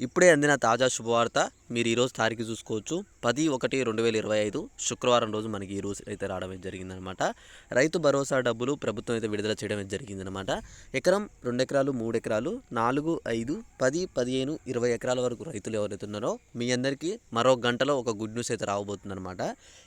ఇప్పుడే అందిన తాజా శుభవార్త మీరు ఈరోజు తారీఖు చూసుకోవచ్చు. పది ఒకటి రెండు వేల ఇరవై ఐదు శుక్రవారం రోజు మనకి ఈ రోజు అయితే రావడం జరిగిందనమాట రైతు భరోసా డబ్బులు ప్రభుత్వం అయితే విడుదల చేయడం జరిగిందనమాట ఎకరం రెండు ఎకరాలు మూడు ఎకరాలు నాలుగు ఐదు పది పదిహేను ఇరవై ఎకరాల వరకు రైతులు ఎవరైతే ఉన్నారో మీ అందరికీ మరో గంటలో ఒక గుడ్ న్యూస్ అయితే రావబోతుందన్నమాట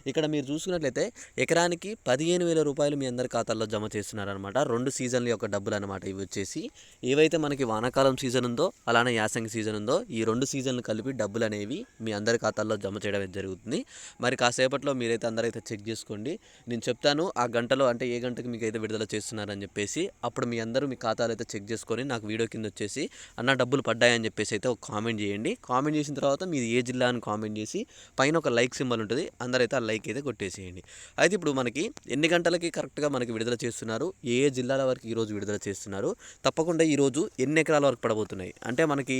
ఇక్కడ మీరు చూసుకున్నట్లయితే ఎకరానికి పదిహేను వేల రూపాయలు మీ అందరి ఖాతాల్లో జమ చేస్తున్నారనమాట రెండు సీజన్ల యొక్క డబ్బులు అనమాట ఇవి వచ్చేసి. ఏవైతే మనకి వానాకాలం సీజన్ ఉందో అలానే యాసంగి సీజన్ ఉందో ఈ రెండు సీజన్లు కలిపి డబ్బులు అనేవి మీ అందరి ఖాతాల్లో జమ చేయడం జరుగుతుంది. మరి కాసేపట్లో మీరైతే అందరైతే చెక్ చేసుకోండి. నేను చెప్తాను ఆ గంటలో అంటే ఏ గంటకి మీకు అయితే విడుదల చేస్తున్నారని చెప్పేసి అప్పుడు మీ అందరూ మీ ఖాతాలు అయితే చెక్ చేసుకొని నాకు వీడియో కింద వచ్చేసి అన్న డబ్బులు పడ్డాయని చెప్పేసి అయితే ఒక కామెంట్ చేయండి. కామెంట్ చేసిన తర్వాత మీది ఏ జిల్లా అని కామెంట్ చేసి పైన ఒక లైక్ సింబల్ ఉంటుంది అందరైతే ఆ లైక్ అయితే కొట్టేసేయండి. అయితే ఇప్పుడు మనకి ఎన్ని గంటలకి కరెక్ట్గా మనకి విడుదల చేస్తున్నారు ఏ ఏ జిల్లాల వరకు ఈరోజు విడుదల చేస్తున్నారు తప్పకుండా ఈరోజు ఎన్ని ఎకరాల వరకు పడబోతున్నాయి? అంటే మనకి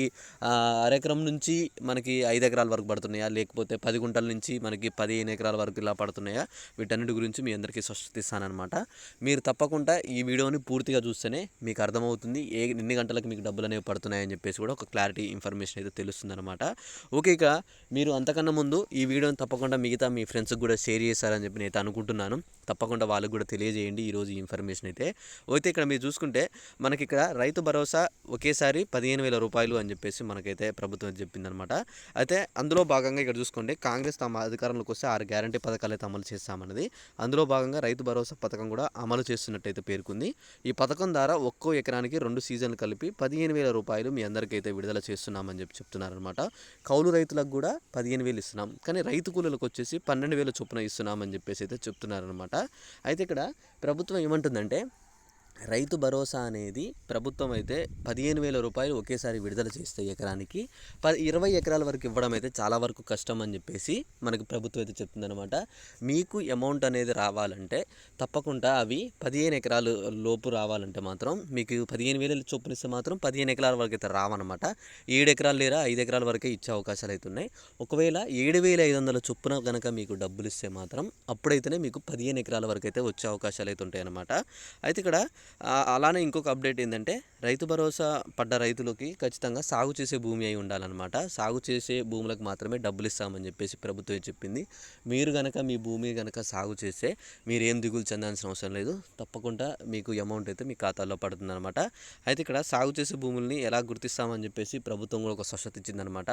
అరెకరం నుంచి మనకి ఐదు ఎకరాల వరకు పడుతున్నాయా? లేకపోతే పది గుంటల నుంచి మనకి పదిహేను ఎకరాల వరకు ఇలా పడుతున్నాయా? వీటన్నిటి గురించి మీ అందరికీ స్పష్టిస్తానమాట మీరు తప్పకుండా ఈ వీడియోని పూర్తిగా చూస్తేనే మీకు అర్థమవుతుంది. ఏ ఎన్ని గంటలకు మీకు డబ్బులు అనేవి పడుతున్నాయని చెప్పేసి కూడా ఒక క్లారిటీ ఇన్ఫర్మేషన్ అయితే తెలుస్తుంది అనమాట ఓకే ఇక మీరు అంతకన్నా ముందు ఈ వీడియోని తప్పకుండా మిగతా మీ ఫ్రెండ్స్కి కూడా షేర్ చేశారని చెప్పి నేను అనుకుంటున్నాను. తప్పకుండా వాళ్ళకి కూడా తెలియజేయండి ఈరోజు ఈ ఇన్ఫర్మేషన్ అయితే. అయితే ఇక్కడ మీరు చూసుకుంటే మనకి ఇక్కడ రైతు భరోసా ఒకేసారి పదిహేను వేల రూపాయలు అని చెప్పేసి మనకైతే అయితే ప్రభుత్వం చెప్పిందనమాట అయితే అందులో భాగంగా ఇక్కడ చూసుకోండి కాంగ్రెస్ తమ అధికారంలోకి వస్తే ఆరు గ్యారంటీ పథకాలు అయితే అమలు చేస్తామన్నది. అందులో భాగంగా రైతు భరోసా పథకం కూడా అమలు చేస్తున్నట్టయితే పేర్కొంది. ఈ పథకం ద్వారా ఒక్కో ఎకరానికి రెండు సీజన్లు కలిపి పదిహేను వేల రూపాయలు మీ అందరికైతే విడుదల చేస్తున్నామని చెప్పి చెప్తున్నారనమాట కౌలు రైతులకు కూడా పదిహేను వేలు ఇస్తున్నాం. కానీ రైతు కూలీలకు వచ్చేసి పన్నెండు వేల చొప్పున ఇస్తున్నామని చెప్పేసి అయితే చెప్తున్నారనమాట అయితే ఇక్కడ ప్రభుత్వం ఏమంటుందంటే రైతు భరోసా అనేది ప్రభుత్వం అయితే పదిహేను వేల రూపాయలు ఒకేసారి విడుదల చేస్తే ఎకరానికి ప ఇరవై ఎకరాల వరకు ఇవ్వడం అయితే చాలా వరకు కష్టం అని చెప్పేసి మనకు ప్రభుత్వం అయితే చెప్తుందనమాట మీకు అమౌంట్ అనేది రావాలంటే తప్పకుండా అవి పదిహేను ఎకరాలు లోపు రావాలంటే మాత్రం మీకు పదిహేను వేల చొప్పున ఇస్తే మాత్రం పదిహేను ఎకరాల వరకు అయితే రావన్నమాట. ఏడు ఎకరాలు లేదా ఐదు ఎకరాల వరకే ఇచ్చే అవకాశాలు అయితే ఉన్నాయి. ఒకవేళ ఏడు వేల ఐదు వందల చొప్పున కనుక మీకు డబ్బులు ఇస్తే మాత్రం అప్పుడైతేనే మీకు పదిహేను ఎకరాల వరకు అయితే వచ్చే అవకాశాలు అయితే ఉంటాయి అన్నమాట అయితే ఇక్కడ అలానే ఇంకొక అప్డేట్ ఏంటంటే రైతు భరోసా పడ్డ రైతులకి ఖచ్చితంగా సాగు చేసే భూమి అయి ఉండాలన్నమాట. సాగు చేసే భూములకు మాత్రమే డబ్బులు ఇస్తామని చెప్పేసి ప్రభుత్వం చెప్పింది. మీరు కనుక మీ భూమి కనుక సాగు చేస్తే మీరేం దిగులు చెందాల్సిన అవసరం లేదు. తప్పకుండా మీకు అమౌంట్ అయితే మీ ఖాతాలో పడుతుందన్నమాట. అయితే ఇక్కడ సాగు చేసే భూముల్ని ఎలా గుర్తిస్తామని చెప్పేసి ప్రభుత్వం కూడా ఒక స్వచ్ఛత ఇచ్చిందనమాట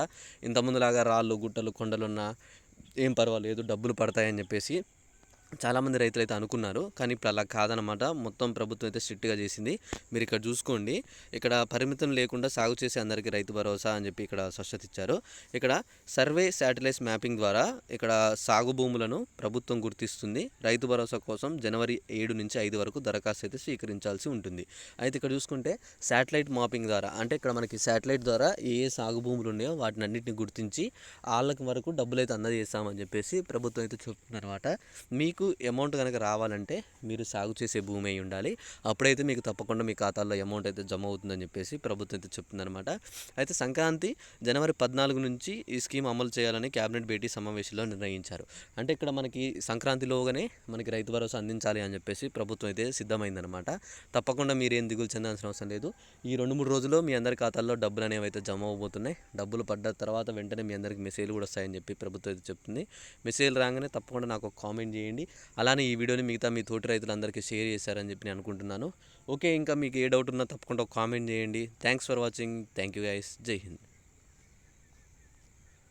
ఇంతకుముందులాగా రాళ్ళు గుట్టలు కొండలున్నా ఏం పర్వాలేదు డబ్బులు పడతాయని చెప్పేసి చాలామంది రైతులు అయితే అనుకున్నారు కానీ ఇప్పుడు అలా కాదనమాట మొత్తం ప్రభుత్వం అయితే స్ట్రిక్ట్గా చేసింది. మీరు ఇక్కడ చూసుకోండి. ఇక్కడ పరిమితం లేకుండా సాగు చేసే అందరికీ రైతు భరోసా అని చెప్పి ఇక్కడ స్వచ్ఛత ఇచ్చారు. ఇక్కడ సర్వే శాటిలైట్స్ మ్యాపింగ్ ద్వారా ఇక్కడ సాగు భూములను ప్రభుత్వం గుర్తిస్తుంది. రైతు భరోసా కోసం జనవరి ఏడు నుంచి ఐదు వరకు దరఖాస్తు అయితే స్వీకరించాల్సి ఉంటుంది. అయితే ఇక్కడ చూసుకుంటే శాటిలైట్ మాపింగ్ ద్వారా అంటే ఇక్కడ మనకి శాటిలైట్ ద్వారా ఏ ఏ సాగు భూములు ఉన్నాయో వాటిని అన్నింటిని గుర్తించి వాళ్ళకి వరకు డబ్బులు అయితే అందజేస్తామని చెప్పేసి ప్రభుత్వం అయితే చెప్తుందన్నమాట. అనమాట మీకు అమౌంట్ కనుక రావాలంటే మీరు సాగు చేసే భూమి అయి ఉండాలి. అప్పుడైతే మీకు తప్పకుండా మీ ఖాతాల్లో అమౌంట్ అయితే జమ అవుతుందని చెప్పేసి ప్రభుత్వం అయితే చెప్తుందనమాట అయితే సంక్రాంతి జనవరి పద్నాలుగు నుంచి ఈ స్కీమ్ అమలు చేయాలని కేబినెట్ భేటీ సమావేశంలో నిర్ణయించారు. అంటే ఇక్కడ మనకి సంక్రాంతిలోగానే మనకి రైతు భరోసా అందించాలి అని చెప్పేసి ప్రభుత్వం అయితే సిద్ధమైందనమాట తప్పకుండా మీరేం దిగులు చెందాల్సిన అవసరం లేదు. ఈ రెండు మూడు రోజుల్లో మీ అందరి ఖాతాల్లో డబ్బులు అనేవి అయితే జమ అవబోతున్నాయి. డబ్బులు పడ్డ తర్వాత వెంటనే మీ అందరికి మెసేజ్లు కూడా వస్తాయని చెప్పి ప్రభుత్వం అయితే చెప్తుంది. మెసేజ్లు రాగానే తప్పకుండా నాకు ఒక కామెంట్ చేయండి. అలానే ఈ వీడియోని మిగతా మీ తోటి రైతులందరికీ షేర్ చేశారని చెప్పి నేను అనుకుంటున్నాను. ఓకే ఇంకా మీకు ఏ డౌట్ ఉన్నా తప్పకుండా ఒక కామెంట్ చేయండి. Thanks for watching thank you guys జై హింద్.